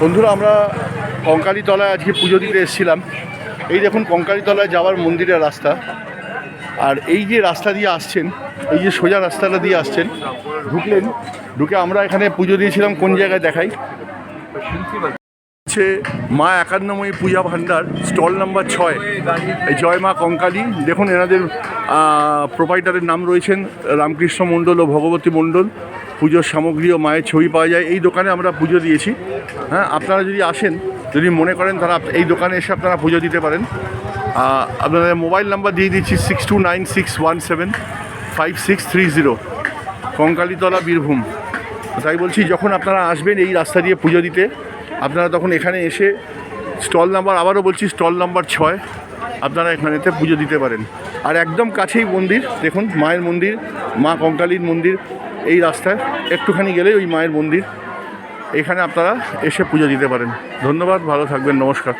বন্ধুরা, আমরা কঙ্কালীতলায় আজকে পুজো দিতে এসেছিলাম। এই দেখুন, কঙ্কালীতলায় যাওয়ার মন্দিরের রাস্তা। আর এই যে রাস্তা দিয়ে আসছেন, এই যে সোজা রাস্তাটা দিয়ে আসছেন, ঢুকলেন। ঢুকে আমরা এখানে পুজো দিয়েছিলাম, কোন জায়গায় দেখাই। হচ্ছে মা একান্নময়ী পূজা ভাণ্ডার, স্টল নাম্বার ছয়। এই জয় মা কঙ্কালী। দেখুন, এনাদের প্রোপাইটারের নাম রয়েছেন রামকৃষ্ণ মণ্ডল ও ভগবতী মণ্ডল। পুজোর সামগ্রী ও মায়ের ছবি পাওয়া যায়, এই দোকানে আমরা পুজো দিয়েছি। হ্যাঁ আপনারা যদি আসেন, যদি মনে করেন তারা এই দোকানে এসে আপনারা পুজো দিতে পারেন। আপনাদের মোবাইল নাম্বার দিয়ে দিচ্ছি six two nine six one seven five six three zero Kankalitala Birbhum. তাই বলছি, যখন আপনারা আসবেন এই রাস্তা দিয়ে পুজো দিতে, আপনারা তখন এখানে এসে স্টল নাম্বার, আবারও বলছি, স্টল নাম্বার ছয়, আপনারা এখানেতে পুজো দিতে পারেন। আর একদম কাছেই মন্দির, দেখুন, মায়ের মন্দির, মা কঙ্কালীর মন্দির এই রাস্তায় একটুখানি গেলেই ওই মায়ের মন্দির। এখানে আপনারা এসে পুজো দিতে পারেন। ধন্যবাদ, ভালো থাকবেন, নমস্কার।